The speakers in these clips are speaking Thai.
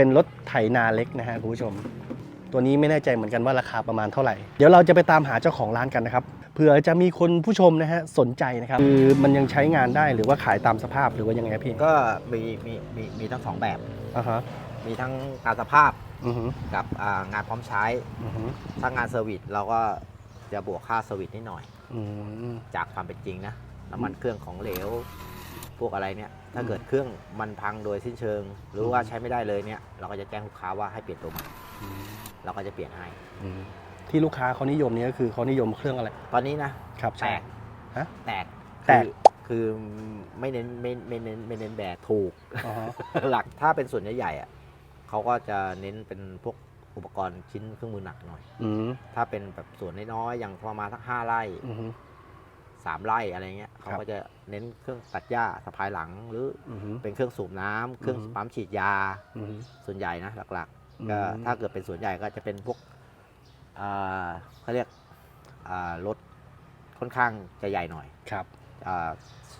เป็นรถไถนาเล็กนะฮะคุณผู้ชม ตัวนี้ไม่แน่ใจเหมือนกันว่าราคาประมาณเท่าไหร่ เดี๋ยวเราจะไปตามหาเจ้าของร้านกันนะครับเผื่อจะมีคนผู้ชมนะฮะสนใจนะครับคือมันยังใช้งานได้หรือว่าขายตามสภาพหรือว่ายังไงพี่ก็มีมีมีมีทั้งสองแบบ อ่าฮะมีทั้งการสภาพอือฮึกับอ่างานพร้อมใช้ อือฮึถ้างานเซอร์วิสเราก็จะบวกค่าเซอร์วิสนิดหน่อย อืม จากความเป็นจริงนะน้ำมันเครื่องของเหลว พวกอะไรเนี่ย ถ้าเกิดเครื่องมันพังโดยสิ้นเชิง หรือว่าใช้ไม่ได้เลยเนี่ยเราก็จะแจ้งลูกค้าว่าให้เปลี่ยนตัวใหม่เราก็จะเปลี่ยนให้อืมที่ลูกค้าเขานิยมเนี่ยก็คือเขานิยมเครื่องอะไร ตอนนี้นะครับแตใช่กฮะแตกแตกคือคือไม่เน้นไม่ไม่เน้นไม่เน้นแบกถูกอ๋อฮะหลักถ้าเป็นส่วนใหญ่ๆอะเขาก็จะเน้นเป็นพวกอุปกรณ์ชิ้นเครื่องมือหนักหน่อยอืมถ้าเป็นแบบส่วนน้อยๆอย่างประมาณสักห้าไร่อือฮึ สามไร่อะไรเงี้ยเขาครับก็จะเน้นเครื่องตัดหญ้าสะพายหลังหรืออือฮึเป็นเครื่องสูบน้ำเครื่องอือฮึปั๊มฉีดยาอือฮึส่วนใหญ่นะหลักอืมๆก็ถ้าเกิดเป็นส่วนใหญ่ก็จะเป็นพวกอ่าเขาเรียกอ่ารถค่อนข้างจะใหญ่หน่อยครับอ่า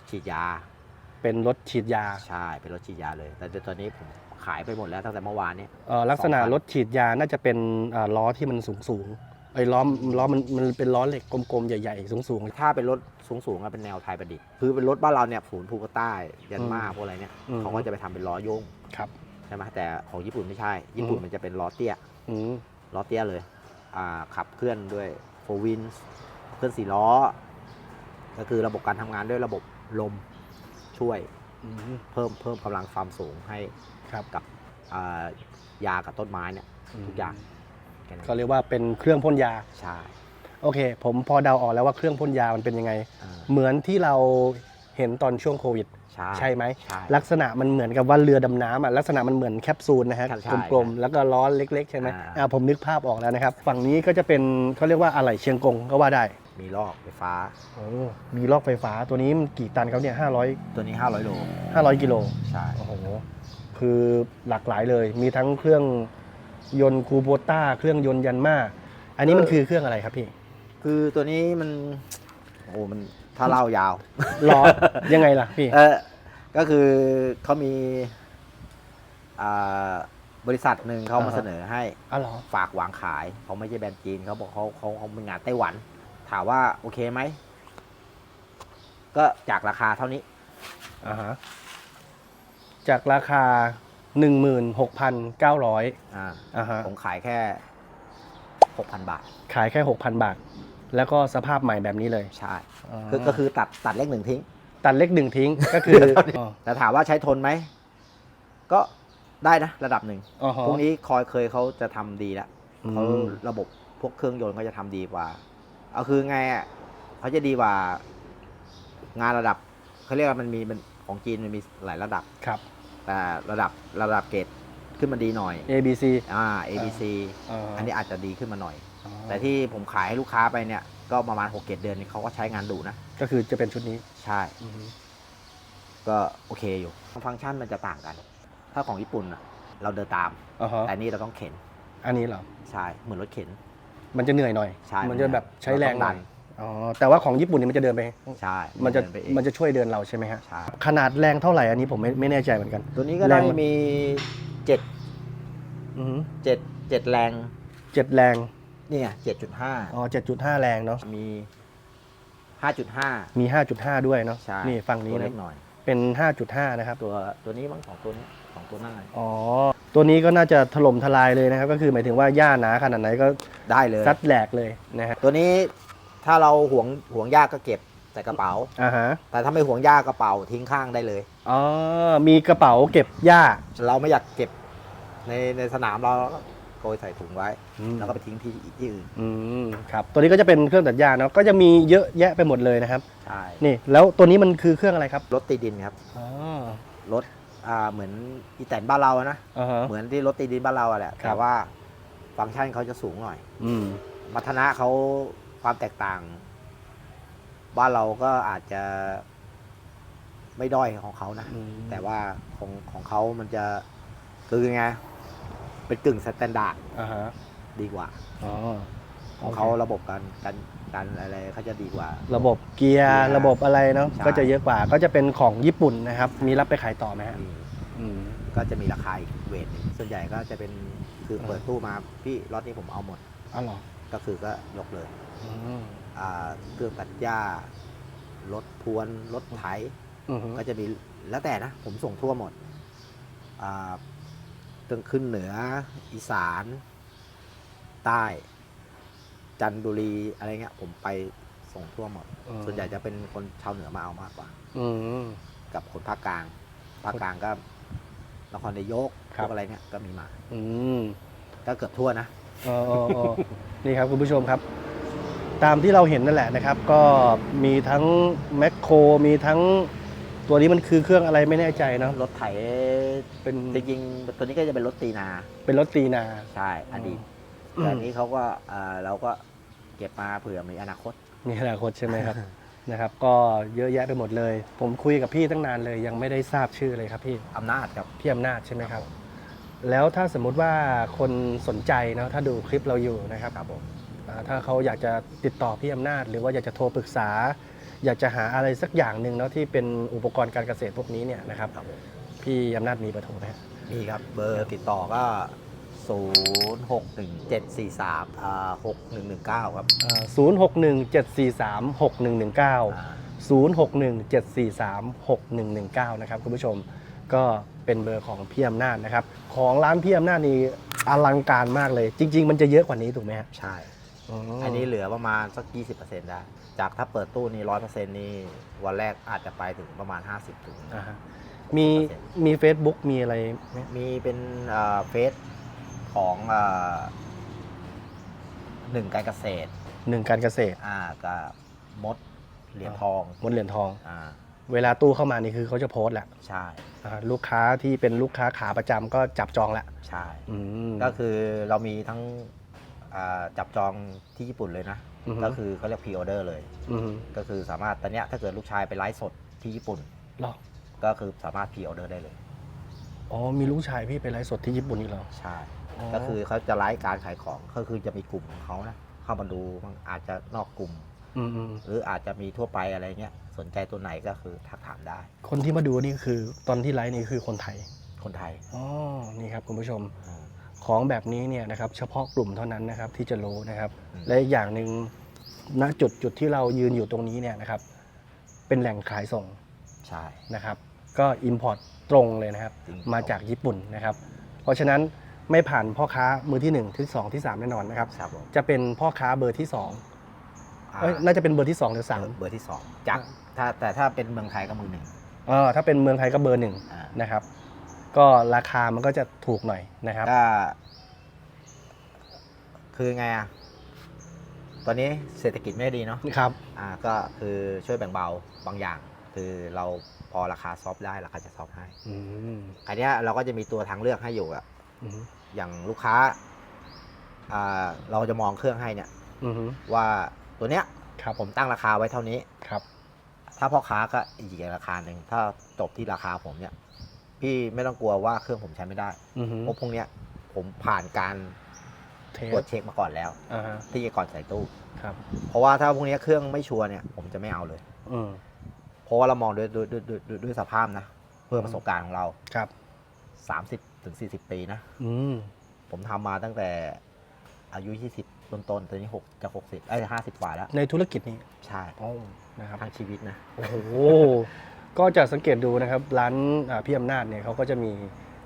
ฉีดยา เป็นรถฉีดยาใช่เป็นรถฉีดยาเลย แต่เดี๋ยวตอนนี้ผมขายไปหมดแล้วตั้งแต่เมื่อวานเนี้เอ่อลักษณะสองคันรถฉีดยาน่าจะเป็นอ่าล้อที่มันสูงสูงๆ ไอ้ล้อล้อมันมันเป็นล้อเหล็กกลมๆใหญ่ๆสูงถ้าเป็นรถสูงๆอะเป็นแนวไทยประดิษฐ์คือเป็นรถบ้านเราเนี่ยฝูนภูกระใต้ยันมาอืมพวกอะไรเนี่ยอืม เขาก็จะไปทำเป็นล้อโยงๆครับ ใช่ไหมแต่ของญี่ปุ่นไม่ใช่ ญี่ปุ่นอืม มันจะเป็นล้อเตี้ยอืม ล้อเตี้ยเลยอ่าขับเคลื่อนด้วยโฟวินเคลื่อนสี่ล้อ ก็คือระบบการทำงานด้วยระบบลมช่วยอืม เพิ่มเพิ่มกำลังความสูงให้ครับ กับอ่ายากับต้นไม้เนี่ย ทุกอย่าง แค่นั้นก็เรียกว่าเป็นเครื่องพ่นยา ใช่ โอเค ผมพอเดาออกแล้วว่าเครื่องพ่นยามันเป็นยังไง อ่า เหมือนที่เราเห็นตอนช่วงโควิด ใช่ ใช่ไหม ใช่ลักษณะมันเหมือนกับว่าเรือดำน้ำอะลักษณะมันเหมือนแคปซูลนะฮะใช่ใช่กลมๆแล้วก็ล้อเล็ก ๆ ใช่ไหมอ่า อ่าผมนึกภาพออกแล้วนะครับ ฝั่งนี้ก็จะเป็นเขาเรียกว่าอะไหล่เชียงกงก็ว่าได้มีลอกไฟฟ้า โอ้มีลอกไฟฟ้าตัวนี้มันกี่ตันครับเนี่ยห้าร้อยตัวนี้ 500 โลห้าร้อยกิโลใช่ โอ้โหคือหลากหลายเลย มีทั้งเครื่อง ยนต์คูโบต้าเครื่องยนต์ยันมาอันนี้มันคือเครื่องอะไรครับพี่ คือตัวนี้มันโอ้โหมันถ้าเล่ายาวล้อยังไงล่ะพี่เออก็คือเขามีอ่าบริษัทหนึ่งเขามาอ่าฮะเสนอให้อ๋อเหรอฝากวางขายเขาไม่ใช่แบรนด์จีนเขาบอกเขาเขาเขาเป็นงานไต้หวัน ถามว่าโอเคไหม ก็จากราคาเท่านี้อ่าฮะจากราคา 16,900อ่าอ่าฮะผมขายแค่หกพันบาท ขายแค่ 6,000 บาท แล้วก็สภาพใหม่แบบนี้เลยใช่คือก็คือตัดตัดเลขหนึ่งทิ้ง ตัดเล็กหนึ่งทิ้งก็คืออ๋อแต่ถามว่าใช้ทนไหม ก็ได้นะ ระดับหนึ่งอ๋อฮะ พวกนี้คอยเคยเขาจะทำดีแล้วอืม เขาระบบพวกเครื่องยนต์เขาจะทำดีกว่า เอาคือไงอะเขาจะดีกว่างานระดับเขาเรียกว่ามันมีมันของจีนมันมีหลายระดับ ครับ แต่ระดับระดับเกรดขึ้นมาดีหน่อย A B C อ่า A B C อ๋ออัอันนี้อาจจะดีขึ้นมาหน่อยอ๋อแต่ที่ผมขายให้ลูกค้าไปเนี่ย ก็ประมาณ6กเเดือนนี่เขาก็ใช้งานดุนะ ก็คือจะเป็นชุดนี้ใช่อืมก็โอเคอยู่ ฟังก์ชันมันจะต่างกัน ถ้าของญี่ปุ่นอะเราเดินตามอ๋อฮะแต่อันนี่เราต้องเข็น อันนี้เหรอ ใช่ เหมือนรถเข็น มันจะเหนื่อยหน่อยใช่มันจะแบบใช้แรงหน่ อยเราต้องดัอ๋อแต่ว่าของญี่ปุ่นนี่มันจะเดินไป ใช่มันจะเดิไปเองมันจะช่วยเดินเราใช่ไหมฮะใช่ขนาดแรงเท่าไหร่อันนี้ผมไม่ไม่แน่ใจเหมือนกันตัวนี้ก็แรได้งมันมีเจ็ดอือหือเจ็ดเจ็ดแรงเจ็ดแรงนี่ไงเจ็ดจุดห้าอ๋อเจ็ดจุดห้าแรงเนาะมีห้าจุดห้า มีห้าจุดห้าด้วยเนาะใช่ นี่ฝั่งนี้ตัวเล็นะกหน่อย เป็นห้าจุดห้านะครับ ตัวตัวนี้มั้งสองตัวนี้สองตัวหน้าอ๋อ ตัวนี้ก็น่าจะถล่มทลายเลยนะครับ ก็คือหมายถึงว่าหญ้าหนาขนาดไหนก็ได้เลยซัดแหลกเลยนะฮะตัวนี้ ถ้าเราห่วงห่วงยากก็เก็บใส่กระเป๋า อ่าฮะแต่ถ้าไม่ห่วงยากกระเป๋าทิ้งข้างได้เลย อ๋อมีกระเป๋าเก็บหญ้าเราไม่อยากเก็บในในสนามเราก็โกยใส่ถุงไว้ อืมแล้วก็ไปทิ้งที่ที่อื่นอืมครับตัวนี้ก็จะเป็นเครื่องตัดหญ้าเนาะก็จะมีเยอะแยะไปหมดเลยนะครับ ใช่นี่แล้วตัวนี้มันคือเครื่องอะไรครับรถตีดินครับอ๋อรถอ่าเหมือนอีแตนบ้านเราอะนะอ่าฮะ เหมือนที่รถตีดินบ้านเราอะแหละครับ แต่ว่าฟังก์ชันเขาจะสูงหน่อย อืม มัทนะเขา ความแตกต่าง บ้านเราก็อาจจะไม่ด้อยของเขานะอืมแต่ว่าของของเขามันจะคือไงเป็นกึ่งสแตนดาร์ดอ่าฮะดีกว่าอ๋อของเขาระบบการการการอะไรเขาจะดีกว่า ระบบเกียร์เกียร์ระบบอะไรเนาะใช่ก็จะเยอะกว่า ก็จะเป็นของญี่ปุ่นนะครับ มีรับไปขายต่อไหมฮะมีออืมก็จะมีราคาอีกเวทหนึ่งส่วนใหญ่ก็จะเป็นคือเปิดตู้มาพี่รถนี้ผมเอาหมดอ๋อเหรอ ก็คือก็ยกเลยอืมอ่าเครื่องตัดหญ้ารถพรวนรถไถอืมก็จะมีแล้วแต่นะ ผมส่งทั่วหมดอ่าตึงขึ้นเหนืออีสาน ใต้ จันทบุรีอะไรเงี้ย ผมไปส่งทั่วหมด ส่วนใหญ่จะเป็นคนชาวเหนือมาเอามากกว่าอืมกับคนภาคกลาง ภาคกลางก็นครนายกคพรับวกอะไรเนี่ยก็มีมาอืมก็เกือบทั่วนะ อ๋ออ๋ออ๋อนี่ครับคุณผู้ชมครับ ตามที่เราเห็นนั่นแหละนะครับ ก็มีทั้งแมคโครมีทั้งตัวนี้มันคือเครื่องอะไรไม่แน่ใจเนอะรถไถเป็นจริงๆตัวนี้ก็จะเป็นรถตีนา เป็นรถตีนา ใช่อดีตอืมแต่อันนี้เขาก็อ่าเราก็เก็บมาเผื่อมีอนาคต มีอนาคตใช่ไหมครับ นะครับ ก็เยอะแยะไปหมดเลย ผมคุยกับพี่ตั้งนานเลย ยังไม่ได้ทราบชื่อเลยครับพี่อำนาจครับ พี่อำนาจใช่ไหมครับ แล้วถ้าสมมุติว่าคนสนใจเนาะถ้าดูคลิปเราอยู่นะครับครับผมอ่าถ้าเขาอยากจะติดต่อพี่อำนาจ หรือว่าอยากจะโทรปรึกษา อยากจะหาอะไรสักอย่างหนึ่งเนาะที่เป็นอุปกรณ์การเกษตรพวกนี้เนี่ยนะครับครับผมพี่อำนาจมีเบอร์โทรไหมฮะมีครับเบอร์ติดต่อก็ 0 6 1 7 4 3อ่า6 1 1 9 ครับศูนย์หกหนึ่งเจ็ดสี่สามหกหนึ่งหนึ่งเก้า อ่าศูนย์หกหนึ่งเจ็ดสี่สามหกหนึ่งหนึ่งเก้านะครับคุณผู้ชมก็เป็นเบอร์ของพี่อำนาจนะครับ ของร้านพี่อำนาจนี่อลังการมากเลย จริง ๆ มันจะเยอะกว่านี้ถูกไหมฮะใช่มอันนี้เหลือประมาณสัก 20%ได้ จากถ้าเปิดตู้นี่100%นี่วันแรกอาจจะไปถึงประมาณ 50ถึงอ่าฮะมีมี Facebook มีอะไรไหมมีเป็นเอ่อเฟซของเอ่อหนึ่งการเกษตรหนึ่งการเกษตรอ่ากับมดเหรียญทองมดเหรียญทอง อ่า เวลาตู้เข้ามานี่คือเขาจะโพสต์แหละใช่อ่าลูกค้าที่เป็นลูกค้าขาประจำก็จับจองแหละใช่ อืมก็คือเรามีทั้งอ่าจับจองที่ญี่ปุ่นเลยนะอือฮึก็คือเขาเรียกพ r ออเดอร์เลยอืมก็คือสามารถตอนเนี้ยถ้าเกิดลูกชายไปไลฟ์สดที่ญี่ปุ่นหรอก็คือสามารถพ r ออเดอร์ได้เลย อ๋อมีลูกชายพี่ไปไลฟ์สดที่ญี่ปุ่นอีกเหรอใช่อ๋อก็คือเขาจะไลฟ์การขายของก็คือจะมีกลุ่มของเขานะเข้ามาดูบางอาจจะนอกกลุ่ม อืมอืมหรืออาจจะมีทั่วไปอะไรเงี้ยสนใจตัวไหนก็คือทักถามได้ คนที่มาดูนี่คือตอนที่ไลฟ์นี่คือคนไทยคนไทยอ๋อนี่ครับคุณผู้ชมอ่าของแบบนี้เนี่ยนะครับเฉพาะกลุ่มเท่านั้นนะครับที่จะรู้นะครับ อืม และอีกอย่างหนึ่งณจุดจุดที่เรายืนอยู่ตรงนี้เนี่ยนะครับ เป็นแหล่งขายส่งใช่ นะครับ ก็ Import ตรงเลยนะครับ จริง มาจากญี่ปุ่นนะครับ เพราะฉะนั้นไม่ผ่านพ่อค้ามือที่ 1 ที่ 2 ที่ 3 แน่นอนนะครับ ครับผมจะเป็นพ่อค้าเบอร์ที่2อ่า เอ้ยน่าจะเป็นเบอร์ที่2หรือเบอร์3เบอร์ที่สองจากถ้าแต่ถ้าเป็นเมืองไทยก็มือหนึ่งเออถ้าเป็นเมืองไทยก็เบอร์หนึ่งอ่านะครับ ก็ราคามันก็จะถูกหน่อยนะครับ ก็คือไงอะตอนนี้เศรษฐกิจไม่ดีเนาะครับ อ่าก็คือช่วยแบ่งเบาบางอย่าง คือเราพอราคาซอฟต์ได้ราคาจะซอฟต์ให้อืมอันเนี้ยเราก็จะมีตัวทางเลือกให้อยู่อะอืมอย่างลูกค้าอ่าเราจะมองเครื่องให้เนี่ย อืมว่า ตัวเนี้ยครับผมตั้งราคาไว้เท่านี้ ครับ ถ้าพ่อค้าก็อีกราคาหนึ่งถ้าจบที่ราคาผมเนี่ย พี่ไม่ต้องกลัวว่าเครื่องผมใช้ไม่ได้อืมเพราะพวกเนี้ยผมผ่านการเทตรวจเช็คมาก่อนแล้ว อ่าฮะที่ก่อนใส่ตู้ ครับ เพราะว่าถ้าพวกเนี้ยเครื่องไม่ชัวร์เนี่ยผมจะไม่เอาเลย อืม เพราะว่าเรามองด้วยด้วยด้วยด้วยด้วยด้วยสภาพนะเพื่อประสบการณ์ของเรา ครับ 30ถึง40 ปีนะ อืม ผมทำมาตั้งแต่อายุ 20 ต้นๆตอนนี้6จะ60ไอ้ห้าสิบกว่าแล้ว ในธุรกิจนี้ใช่โอ้นะครับทั้งชีวิตนะโอ้โห ก็จะสังเกตดูนะครับ ร้านอ่าพี่อำนาจเนี่ยเขาก็จะมี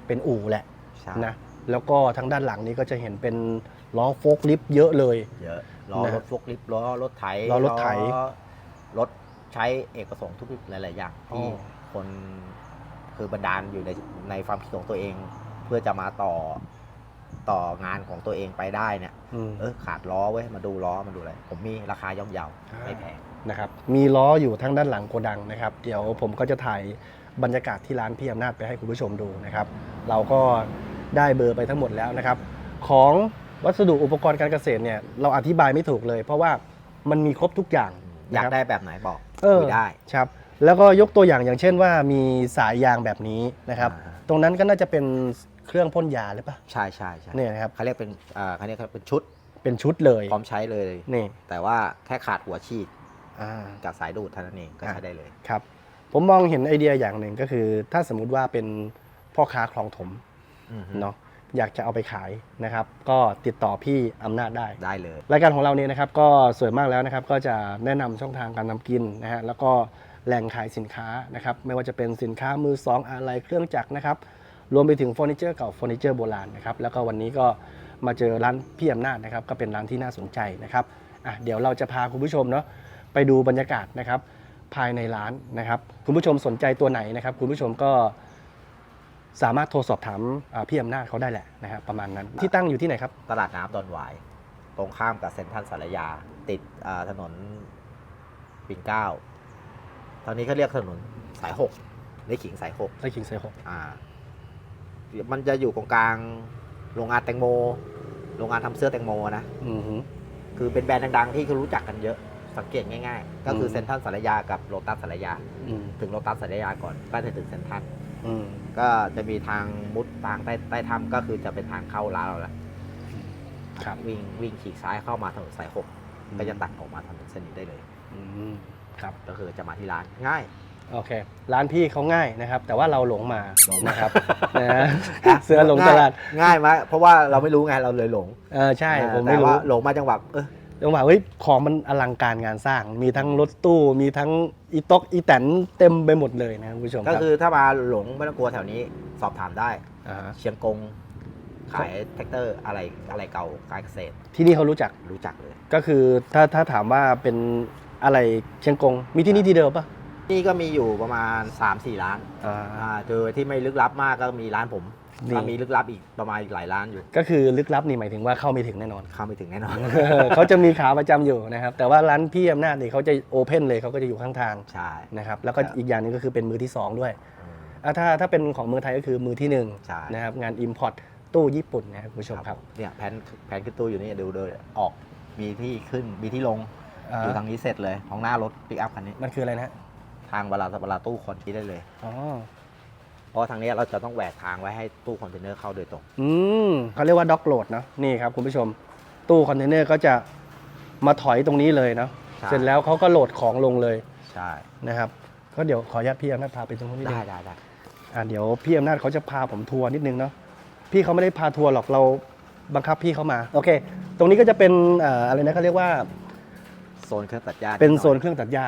เป็นอู่แหละใช่นะแล้วก็ทางด้านหลังนี้ก็จะเห็นเป็นล้อโฟล์คลิฟต์เยอะเลย เยอะล้อนะรถฟกลิฟต์ล้อรถไถล้อรถไถล้อรถใช้เอกประสงค์ทุกหลาย ๆ อย่างอ๋อที่คนคือบันดาลอยู่ในในความคิดของตัวเอง เพื่อจะมาต่อ ต่องานของตัวเองไปได้เนี่ยอืมเออขาดล้อเว้ยมาดูล้อมาดูอะไรผมมีราคาย่อมเยาอ่าไม่แพงนะครับมีล้ออยู่ทางด้านหลังโกดังนะครับ เดี๋ยวผมก็จะถ่ายบรรยากาศที่ร้านพี่อำนาจไปให้คุณผู้ชมดูนะครับ เราก็ได้เบอร์ไปทั้งหมดแล้วนะครับ ของวัสดุอุปกรณ์การเกษตรเนี่ยเราอธิบายไม่ถูกเลย เพราะว่ามันมีครบทุกอย่างอยากนะครับ ได้แบบไหนบอกเออ คุยได้ ครับแล้วก็ยกตัวอย่างอย่างเช่นว่ามีสายยางแบบนี้นะครับ อ่า ตรงนั้นก็น่าจะเป็น เครื่องพ่นยาหรือเปล่าใช่ใช่ใช่เนี่ยนะครับเขาเรียกเป็นอ่าเขาเรียกเป็นชุดเป็นชุดเลยพร้อมใช้เลยนี่ แต่ว่าแค่ขาดหัวฉีดอ่ากับสายดูดเท่านั้นเองก็อะใช้ได้เลยครับ ผมมองเห็นไอเดียอย่างหนึ่งก็คือ ถ้าสมมุติว่าเป็นพ่อค้าคลองถมอือฮึเนาะอยากจะเอาไปขายนะครับ ก็ติดต่อพี่อำนาจได้ได้เลยรายการของเราเนี่ยนะครับ ก็ส่วนมากแล้วนะครับ ก็จะแนะนำช่องทางการทำกินนะฮะแล้วก็แหล่งขายสินค้านะครับ ไม่ว่าจะเป็นสินค้ามือสองอะไรเครื่องจักรนะครับ รวมไปถึงเฟอร์นิเจอร์เก่าเฟอร์นิเจอร์โบราณนะครับแล้วก็วันนี้ก็มาเจอร้านพี่อำนาจนะครับก็เป็นร้านที่น่าสนใจนะครับอะเดี๋ยวเราจะพาคุณผู้ชมเนาะไปดูบรรยากาศนะครับภายในร้านนะครับ คุณผู้ชมสนใจตัวไหนนะครับ คุณผู้ชมก็สามารถโทรสอบถามอ่าพี่อำนาจเขาได้แหละนะครับประมาณนั้นที่ตั้งอยู่ที่ไหนครับ ตลาดน้ำดอนหวาย ตรงข้ามกับเซ็นทรัลสารยา ติดอ่าถนนปิ่นเกล้าทางนี้เขาเรียกถนนสายหกในขิงสายหกไร่ขิงไซหกอ่า มันจะอยู่ตรงกลางโรงงานแตงโม โรงงานทำเสื้อแตงโมนะอือหือคือเป็นแบรนด์ดังๆ ที่เขารู้จักกันเยอะสังเกตง่ายๆ ก็คือมเซ็นทรัลสารยากับโลตัสสารยา อืมถึงโลตัสสารยาก่อนก็จะถึงเซ็นทรัลอืมก็จะมีทางมุดทางใต้ใต้ถ้ำก็คือจะเป็นทางเข้าร้านเราแล้วครับวิ่งวิ่งฉีกซ้ายเข้ามาถนนสายหกก็จะตัดออกมาถนนเส้นนี้ได้เลย อืมครับ ก็คือจะมาที่ร้านง่าย โอเค ร้านพี่เขาง่ายนะครับ แต่ว่าเราหลงมาหลงนะครับนะอะเสือหลงตลาดง่ายไหมเพราะว่าเราไม่รู้ไงเราเลยหลงเออใช่อ่าผมแต่ไม่รู้ว่าหลงมาจังหวะเออจังหวะเฮ้ยของมันอลังการงานสร้าง มีทั้งรถตู้ มีทั้งอีต๊อกอีแตนเต็มไปหมดเลยนะคุณผู้ชมก็รับคือถ้ามาหลงไม่ต้องกลัวแถวนี้สอบถามได้าฮะเชียงกง ขายแท็กเตอร์อะไรอะไรเก่าการเกษตรที่นี่เขารู้จักรู้จักเลย ก็คือถ้าถ้าถามว่าเป็นอะไรเชียงกงมีที่นี่ที่เดิมปะ นี่ก็มีอยู่ประมาณ 3-4 ร้านอ่า อ่าเจอที่ไม่ลึกลับมากก็มีร้านผมนี่ก็มีลึกลับอีกประมาณอีกหลายร้านอยู่ก็คือลึกลับนี่หมายถึงว่าเข้าไม่ถึงแน่นอน เข้าไม่ถึงแน่นอนเขาจะมีขาประจำอยู่นะครับ แต่ว่าร้านพี่อำนาจนี่เขาจะโอเพนเลยเขาก็จะอยู่ข้างทางใช่ นะครับแล้วก็ครับ อีกอย่างหนึงก็คือเป็นมือที่สองด้วยอืมอะถ้าถ้าเป็นของเมืองไทยก็คือมือที่หนึ่งใช่ นะครับงาน Import ตู้ญี่ปุ่นนะครับคุณผู้ชมครับเนี่ยแผนแผนขึ้นตู้อยู่นี่ดูเลยออกมีที่ขึ้นมีที่ลงอ่าอยู่ทางนี้เสร็จเลยของหน้ารถปิกอัพคันนี้มันคืออะไรนะ ทางเวลาเวลาตู้คอนทีได้เลย อ๋อ เพราะว่าทางนี้เราจะต้องแหวกทางไว้ให้ตู้คอนเทนเนอร์เข้าโดยตรง อืมเขาเรียกว่าด็อกโหลดเนาะนี่ครับคุณผู้ชม ตู้คอนเทนเนอร์ก็จะมาถอยตรงนี้เลยเนาะใช่ เสร็จแล้วเขาก็โหลดของลงเลยใช่นะครับก็เดี๋ยวขออนุญาตพี่อำนาจพาไปตรงนู้นนิดนึได้งได้ได้อะเดี๋ยวพี่อำนาจเขาจะพาผมทัวร์นิดนึงเนาะพี่เขาไม่ได้พาทัวร์หรอกเราบังคับพี่เขามาโอเค ตรงนี้ก็จะเป็นเอ่ออะไรนะเขาเรียกว่าโซนเครื่องตัดหญ้าเป็นดหอยโซนเครื่องตัดหญ้า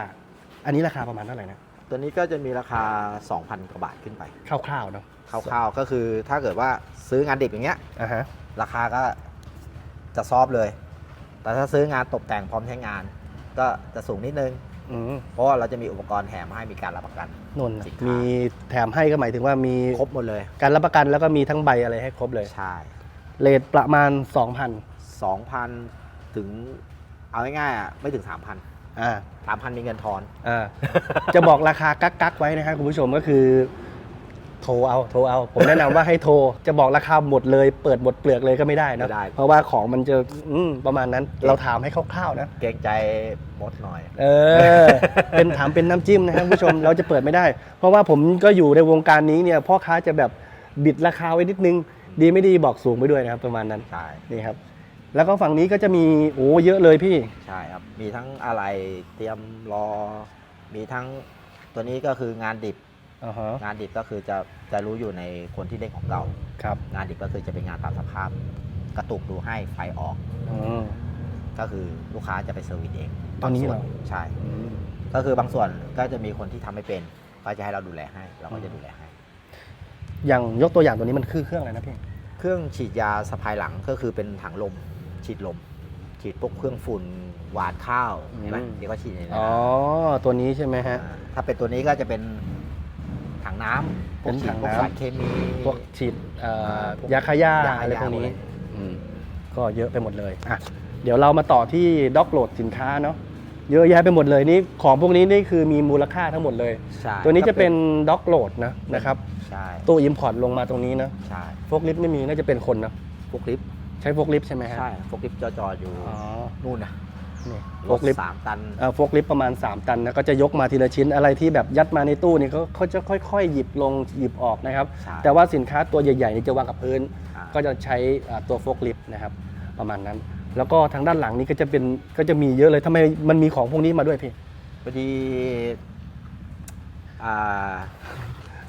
อันนี้ราคาประมาณเท่าไหร่นะตัวนี้ก็จะมีราคา 2,000กว่าบาทขึ้นไปคร่าวๆเนาะคร่าวๆก็คือถ้าเกิดว่าซื้องานดิบอย่างเงี้ยอ่าฮะราคาก็จะซอฟเลย แต่ถ้าซื้องานตกแต่งพร้อมใช้งาน ก็จะสูงนิดนึงอืมเพราะว่าเราจะมีอุปกรณ์แถมให้มีการรับประกัน นนท์สินค้ามี มีแถมให้ก็หมายถึงว่ามีครบหมดเลยการรับประกันแล้วก็มีทั้งใบอะไรให้ครบเลยใช่เลทประมาณ 2,000 2,000 ถึงเอาง่ายๆอะไม่ถึง 3,000 อ่า3,000มีเงินทอนอ่าจะบอกราคากักกักๆไว้นะครับคุณผู้ชมก็คือ โทรเอาโทรเอา ผมแนะนำว่าให้โทร จะบอกราคาหมดเลย เปิดหมดเปลือกเลยก็ไม่ได้นะไม่ได้ เพราะว่าของมันจะอืมประมาณนั้น เราถามให้คร่าวๆนะ เกรงใจมดหน่อย เออ เป็นถามเป็นน้ำจิ้มนะครับคุณผู้ชม เราจะเปิดไม่ได้ เพราะว่าผมก็อยู่ในวงการนี้เนี่ยพ่อค้าจะแบบบิดราคาไว้นิดนึง ดีไม่ดีบอกสูงไปด้วยนะครับประมาณนั้น ใช่ นี่ครับ แล้วก็ฝั่งนี้ก็จะมีโอ้เยอะเลยพี่ ใช่ครับ มีทั้งอะไรเตรียมรอ มีทั้งตัวนี้ก็คืองานดิบ อ่าฮะ งานดิบก็คือจะจะรู้อยู่ในคนที่เล่นของเก่าครับ งานดิบก็คือจะเป็นงานตามสภาพ กระตุกดูให้ไฟออก อืม ก็คือลูกค้าจะไปเซอร์วิสเองตอนนี้บางเหรส่อวนใช่ก็คือบางส่วนก็จะมีคนที่ทำไม่เป็น ก็จะให้เราดูแลให้ เราก็จะดูแลให้ อย่างยกตัวอย่างตัวนี้มันคือเครื่องอะไรนะพี่ เครื่องฉีดยาสะพายหลังก็คือเป็นถังลม ฉีดลม ฉีดพวกเครื่องฝุ่นหวานข้าวเห็นไหมอืม เดี๋ยวก็ฉีดในนั้นอ๋อ ตัวนี้ใช่ไหมฮะาถ้าเป็นตัวนี้ก็จะเป็นถังน้ำพวกฉีเป็ดนถังพวกน้ำ สารเคมี พวกฉีดเอ่ออ่าพวกยาฆ่าหญ้ายาฆ่าอะไรหญ้าพวกนี้หมดเลยอืมก็เยอะไปหมดเลยอะเดี๋ยวเรามาต่อที่ด็อกโหลดสินค้าเนาะเยอะแยะไปหมดเลยนี่ของพวกนี้นี่คือมีมูลค่าทั้งหมดเลย ใช่ตัวนี้จะเป็นด็อกโหลดนะนะครับใช่ตู้อิมพอร์ตลงมาตรงนี้นะใช่โฟกลิฟต์ไม่มีน่าจะเป็นคนนะพวกลิฟต์ ใช้โฟกลิฟต์ใช่ไหมฮะใช่พวกลิฟต์จอๆอยู่อ๋อนู่นนะนี่โฟรถกลิฟต์สามตัน เอ่อโฟกลิฟต์ประมาณ 3 ตันนะก็จะยกมาทีละชิ้นอะไรที่แบบยัดมาในตู้นี่เขาเขาจะค่อยๆ หยิบลงหยิบออกนะครับ ใช่ แต่ว่าสินค้าตัวใหญ่ๆนี่จะวางกับพื้น อ่าก็จะใช้อ่าตัวโฟกลิฟต์นะครับ ประมาณนั้น แล้วก็ทางด้านหลังนี่ก็จะเป็นก็จะมีเยอะเลยทำไมมันมีของพวกนี้มาด้วยพี่พอดีอ่า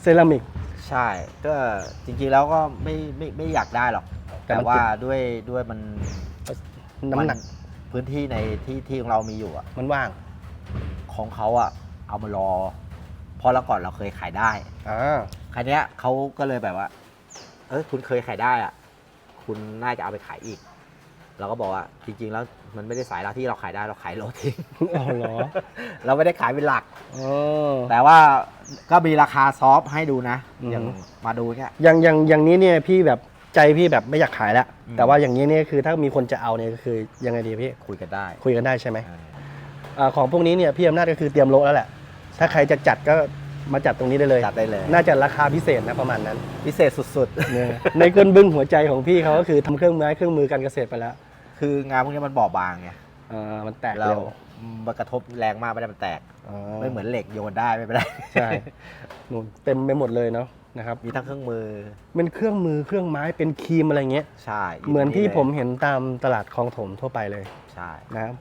เซรามิกใช่ ก็จริงๆแล้วก็ไม่ไม่ไม่อยากได้หรอก แต่แต่มันว่าด้วยด้วยมันน้ำหนักมัพื้นที่ในที่ที่ของเรามีอยู่อะมันว่าง ของเขาอะเอามารอเพราะแล้วก่อนเราเคยขายได้อ่าคราวเนี้ยเขาก็เลยแบบว่า เออคุณเคยขายได้อะคุณน่าจะเอาไปขายอีก เราก็บอกว่า จริง ๆ แล้วมันไม่ได้สายเราที่เราขายได้เราขายโลทิ้งอ๋อเหรอเราไม่ได้ขายเป็นหลักอ๋อแต่ว่าก็มีราคาซอฟต์ให้ดูนะอืมอย่างมาดูเนี่ยอย่างอย่างอย่างนี้เนี่ยพี่แบบ ใจพี่แบบไม่อยากขายแล้ว อืม แต่ว่าอย่างนี้เนี่ยคือถ้ามีคนจะเอาเนี่ยก็คือยังไงดีพี่ คุยกันได้คุยกันได้ใช่ไหมเอออ่าของพวกนี้เนี่ยพี่อำนาจก็คือเตรียมโละแล้วแหละ ถ้าใครจะจัดก็มาจัดตรงนี้ได้เลย จัดได้เลย น่าจะราคาพิเศษนะประมาณนั้น พิเศษสุด เนี่ยในกลบึ้งหัวใจของพี่เขาก็คือทำเครื่องไม้เครื่องมือการเกษตรไปแล้วๆ คืองานพวกนี้มันบอบบางไงอ่ามันแตกเราเร็วมันกระทบแรงมากไม่ได้มันแตกอ๋อไม่เหมือนเหล็กโยนได้ไม่เป็นไร ใช่นู่นเต็มไปหมดเลยเนาะ นะครับมีทั้งเครื่องมือ เป็นเครื่องมือเครื่องไม้เป็นครีมอะไรเงี้ยใช่เหมือนที่ลยผมเห็นตามตลาดคลองถมทั่วไปเลยใช่นะครับ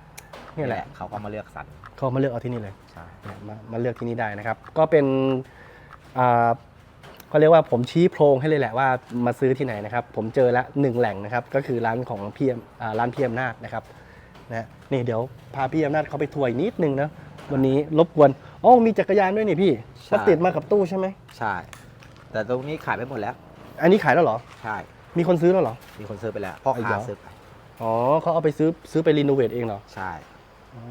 นี่แหละเขาก็มาเลือกสรรเขามาเลือกเอาที่นี่เลยใช่เนี่ยมามาเลือกที่นี่ได้นะครับ ก็เป็นอ่าเขาเรียกว่าผมชี้โพรงให้เลยแหละว่ามาซื้อที่ไหนนะครับ ผมเจอละหนึ่งแหล่งนะครับ ก็คือร้านของพี่อ่าร้านพี่อำนาจนะครับนะนี่เดี๋ยวพาพี่อำนาจเขาไปทัวร์อีกนิดนึงนะวันนี้รบกวนอ๋อมีจักรยานด้วยนี่พี่มาติดมากับตู้ใช่ไหมใช่ แต่ตรงนี้ขายไปหมดแล้ว อันนี้ขายแล้วเหรอ ใช่ มีคนซื้อแล้วเหรอ มีคนซื้อไปแล้วพ่อไอ้ค้าเหรอซื้อไปอ๋อเขาเอาไปซื้อซื้อไปรีโนเวทเองเหรอ ใช่อ๋อ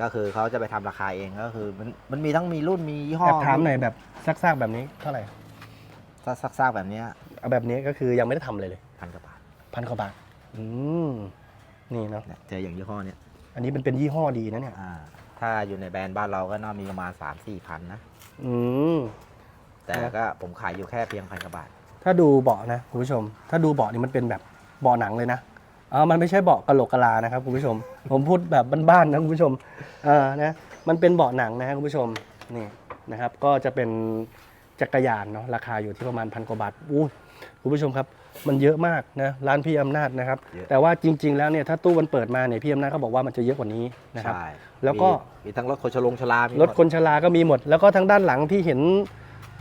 ก็คือเขาจะไปทำราคาเองก็คือ มันมันมีทั้งมีรุ่นมียี่ห้อแอบถามหน่อยแบบซากๆแบบนี้เท่าไหร่ซักซากๆแบบเนี้ยเอาแบบนี้ก็คือยังไม่ได้ทำเลยเลยพันกว่าบาทพันกว่าบาทอืมนี่เนาะเนี่ยเจออย่างยี่ห้อเนี้ยอันนี้เป็นเป็นยี่ห้อดีนะเนี่ยอ่าถ้าอยู่ในแบรนด์บ้านเราก็น่ามีประมาณ3 4มสี่พันนะ อืม แต่ครับก็ผมขายอยู่แค่เพียงพันกว่าบาท ถ้าดูเบาะนะคุณผู้ชม ถ้าดูเบาะนี่มันเป็นแบบเบาะหนังเลยนะอ่ามันไม่ใช่เบาะกะโหลกกะลานะครับคุณผู้ชม ผมพูดแบบบ้านๆนะคุณผู้ชมอ่านะมันเป็นเบาะหนังนะครับคุณผู้ชมนี่นะครับ ก็จะเป็นจักรยานเนาะราคาอยู่ที่ประมาณพันกว่าบาทอู้คุณผู้ชมครับ มันเยอะมากนะร้านพี่อำนาจนะครับ เยอะ แต่ว่าจริง ๆ แล้วเนี่ยถ้าตู้มันเปิดมาเนี่ยพี่อำนาจเขาบอกว่ามันจะเยอะกว่านี้นะครับ ใช่แล้วก็ มีมีทั้งรถคนชลงชลามีรถคนชราก็มีหมด แล้วก็ทางด้านหลังที่เห็น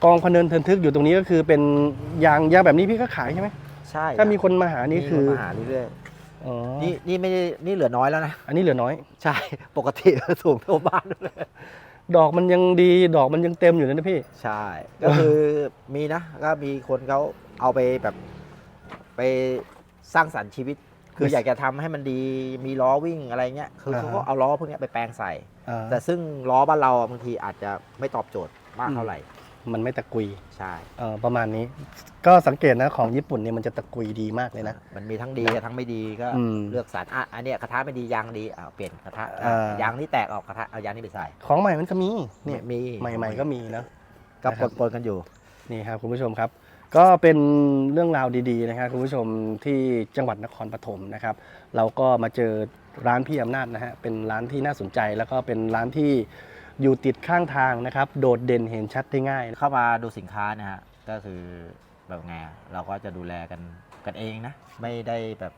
กองพะเนินเทินทึกอยู่ตรงนี้ก็คือเป็นยางยางแบบนี้พี่ก็ขายใช่ไหมใช่ถ้ามีคนมาหานี่คือมีนมาหาเรื่อยอ๋อๆนี่นี่ไม่ได้นี่เหลือน้อยแล้วนะ อันนี้เหลือน้อย ใช่ ปกติสูงเท่าบ้านเลยดอกมันยังดีดอกมันยังเต็มอยู่เลยนะพี่ ใช่ ก็คือมีนะ ก็มีคนเขาเอาไปแบบ ไปสร้างสรรค์ชีวิต คืออยากจะทำให้มันดีมีล้อวิ่งอะไรเงี้ย คือเขาก็อ่าฮะ เอาล้อพวกเนี้ยไปแปลงใส่ อ่า แต่ซึ่งล้อบ้านเราอะบางทีอาจจะไม่ตอบโจทย์มากเท่าไหร่ มันไม่ตะกุยใช่เออประมาณนี้ ก็สังเกตนะของญี่ปุ่นเนี่ยมันจะตะกุยดีมากเลยนะ มันมีทั้งดีกับทั้งไม่ดีก็อืม เลือกสรรอะอันเนี้ยกระทะไม่ดียางดีอ่าเปลี่ยนกระทะอ่ายางนี่แตกออกกระทะเอายางนี่ไปใส่ของใหม่มันก็มีเนี่ยมีใหม่ ๆ ก็มีนะ ก็นะครับปนๆกันอยู่ นี่ครับคุณผู้ชมครับ ก็เป็นเรื่องราวดีๆนะครับคุณผู้ชมที่จังหวัดนครปฐมนะครับ เราก็มาเจอร้านพี่อำนาจนะฮะเป็นร้านที่น่าสนใจแล้วก็เป็นร้านที่ อยู่ติดข้างทางนะครับ โดดเด่นเห็นชัดได้ง่าย เข้ามาดูสินค้านะฮะก็คือแบบไงอะเราก็จะดูแลกันกันเองนะ ไม่ได้แบบ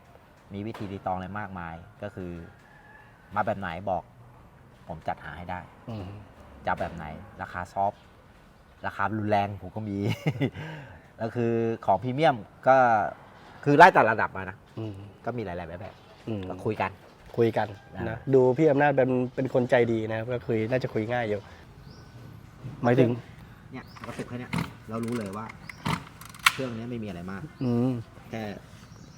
มีวิธีรีตองอะไรมากมาย ก็คือ มาแบบไหนบอก ผมจัดหาให้ได้อืมจะแบบไหน ราคาซอฟต์ราคารุนแรงผมก็มี แล้วคือของพรีเมียมก็คือไล่แต่ระดับมานะ อืมก็มีหลายๆแบบแบบอืมก็คุยกัน คุยกันนะนะดูพี่อำนาจเป็นเป็นคนใจดีนะครับก็คุยน่าจะคุยง่ายอยู่หมายถึง เนี่ยกระตุกแค่เนี้ยเรารู้เลยว่า เครื่องเนี้ยไม่มีอะไรมาก อืมแค่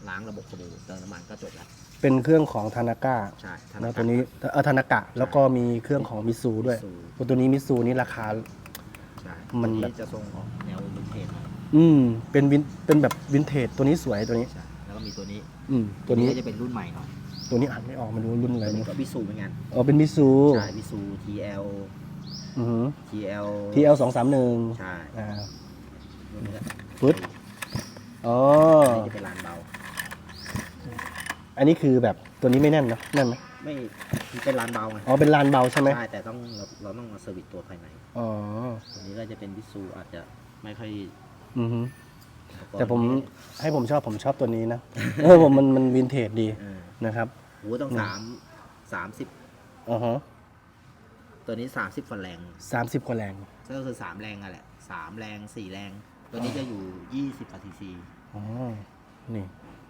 ล้างระบบสบู่เติมน้ำมันก็จบแล้วเป็นเครื่องของธนาก้าใช่แล้วตัวนี้เออธนากะแล้วก็มีเครื่องของมิซูด้วยตัวนี้มิซูนี่ราคา ใช่มันแบบจะทรงออกแนววินเทจหน่อยอืมเป็นวินเป็นแบบวินเทจตัวนี้สวยตัวนี้ ใช่แล้วก็มีตัวนี้อืมตัวนี้ก็จะเป็นรุ่นใหม่หน่อย ตัวนี้อ่านไม่ออกมาดูรุ่นอะไรตัวนี้เนี่ยก็วิสูเหมือนกันอ๋อเป็นมิซูใช่วิสู TL อือหือ TL TL สองสามหนึ่งใช่อ่ารุ่นนี้ก็ปึ๊ดอ๋ออันนี้จะเป็นลานเบา อันนี้คือแบบตัวนี้ไม่แน่นเนาะแน่นไหมไม่มันเป็นลานเบาไงอ๋อเป็นลานเบาใช่ไหมใช่แต่ต้องเราเราต้องมาเซอร์วิสตัวภายในอ๋อ ตัวนี้ก็จะเป็นวิสูอาจจะไม่ค่อย อือหืออุปกรณ์ แต่ผมให้ผมชอบผมชอบตัวนี้นะเออผมมันมันวินเทจดีเออนะครับโหต้องสามสามสิบอ๋อฮะตัวนี้สามสิบฟันแรงสามสิบกว่าแรงก็คือสามแรงอะแหละสามแรงสี่แรงตตัวนี้จะอยู่20กว่าซีซีอ๋อนี่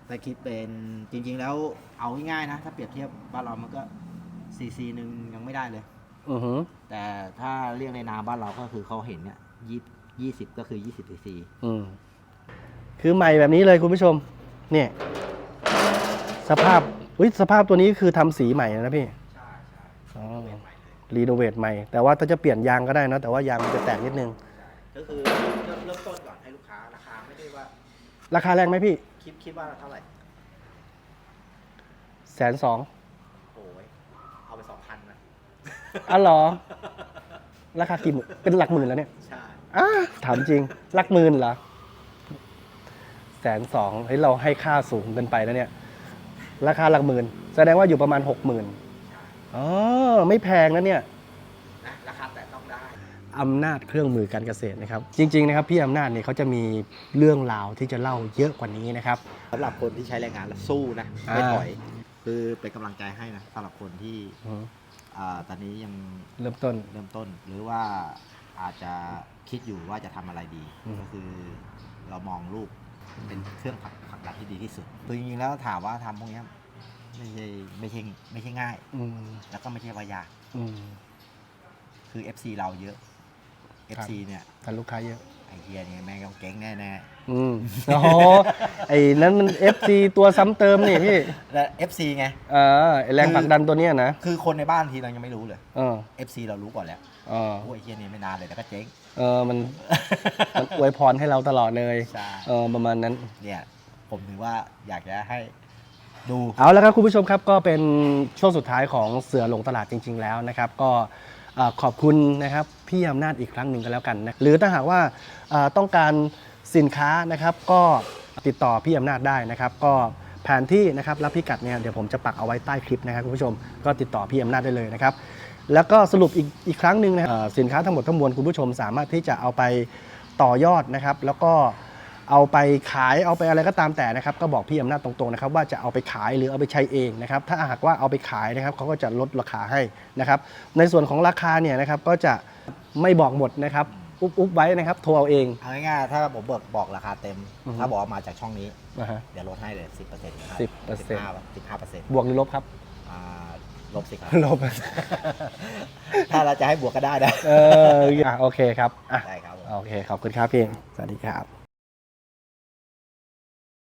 แต่คิดเป็นจริง ๆ แล้วเอาง่ายๆนะ ถ้าเปรียบเทียบบ้านเรามันก็ซีซีหนึ่งยังไม่ได้เลย อือหือแต่ถ้าเรียกในนามบ้านเราก็คือเขาเห็นเนี่ยยี่ยี่สิบก็คือยี่สิบซีซีอืม คือใหม่แบบนี้เลยคุณผู้ชม เนี่ย สภาพอุ้ยสภาพตัวนี้คือทำสีใหม่นะพี่ใช่ใช่อ๋อรีโนเวทใหม่ แต่ว่าถ้าจะเปลี่ยนยางก็ได้นะ แต่ว่ายางมันจะแตกนิดนึง ก็คือเริ่มเริ่มต้นก่อนให้ลูกค้าราคาไม่ได้ว่า ราคาแรงไหมพี่ คิดคิดว่าเท่าไหร่แสนสองโอ้ยเอาไปสองพันนะอ๋อเหรอ ราคากี่หมื่นเป็นหลักหมื่นแล้วเนี่ย ใช่อ้าถามจริง หลักหมื่นเหรอแสนสองเฮ้ยเราให้ค่าสูงเกินไปแล้วเนี่ย ราคาหลักหมื่น แสดงว่าอยู่ประมาณหกหมื่นใช่อ๋อไม่แพงนะเนี่ยนะราคาแต่ต้องได้อำนาจเครื่องมือการเกษตรนะครับ จริง ๆ นะครับพี่อำนาจเนี่ยเขาจะมีเรื่องราวที่จะเล่าเยอะกว่านี้นะครับ สำหรับคนที่ใช้แรงงานแล้วสู้นะอ่าไม่ถอยคือเป็นกำลังใจให้นะสำหรับคนที่อืออ่าตอนนี้ยังเริ่มต้น เริ่มต้น หรือว่าอาจจะคิดอยู่ว่าจะทำอะไรดี อืม ก็คือเรามองลูก เป็นเครื่องผลักผลักดันที่ดีที่สุดคือจริงๆแล้วถามว่าทำพวกเนี้ยไม่ใช่ไม่ใช่ไม่ใช่ง่าย อืมแล้วก็ไม่ใช่ว่ายากอืม คือ FC เราเยอะ ครับ FC เนี่ยแต่ลูกค้าเยอะ ไอเฮียเนี่ยแม่งต้องเก่งแน่อืมโอ้โหไอ้นั้นมัน FC ตัวซ้ำเติมนี่พี่ ๆและ FC ไง เออไอ้แรงผลักดันตัวเนี้ยนะคือคนในบ้านทีเรายังไม่รู้เลย เออ FC เรารู้ก่อนแล้วเออโอ้ยเฮียเนี่ยไม่นานเลยแต่ก็เจ๊ง เออมันมันอวยพรให้เราตลอดเลยใช่ เออประมาณนั้น เนี่ยผมถือว่าอยากจะให้ดูเอาแล้วครับคุณผู้ชมครับก็เป็นช่วงสุดท้ายของเสือหลงตลาดจริง ๆ แล้วนะครับ ก็เอ่อขอบคุณนะครับพี่อำนาจอีกครั้งหนึ่งก็แล้วกันนะหรือถ้าหากว่าเอ่อต้องการสินค้านะครับ ก็ติดต่อพี่อำนาจได้นะครับ ก็แผนที่นะครับรับพิกัดเนี่ยเดี๋ยวผมจะปักเอาไว้ใต้คลิปนะครับคุณผู้ชมก็ติดต่อพี่อำนาจได้เลยนะครับ แล้วก็สรุปอีกอีกครั้งหนึ่งนะครับเอ่อสินค้าทั้งหมดทั้งมวลคุณผู้ชมสามารถที่จะเอาไปต่อยอดนะครับ แล้วก็เอาไปขายเอาไปอะไรก็ตามแต่นะครับ ก็บอกพี่อำนาจตรงๆนะครับว่าจะเอาไปขายหรือเอาไปใช้เองนะครับ ถ้าหากว่าเอาไปขายนะครับเขาก็จะลดราคาให้นะครับ ในส่วนของราคาเนี่ยนะครับก็จะไม่บอกหมดนะครับอุ๊บอุ๊บไว้นะครับโทรเอาเองเอาง่ายๆถ้าผมบอกบอกราคาเต็ม อือฮึ ถ้าบอกว่ามาจากช่องนี้ นะฮะ เดี๋ยวลดให้เลย10% 10% 10% 15 15%บวกหรือลบครับอ่า ลบสิครับ ลบ ถ้าเราจะให้บวกก็ได้นะเอออะโอเคครับอะได้ครับผม โอเคขอบคุณครับพี่ สวัสดีครับ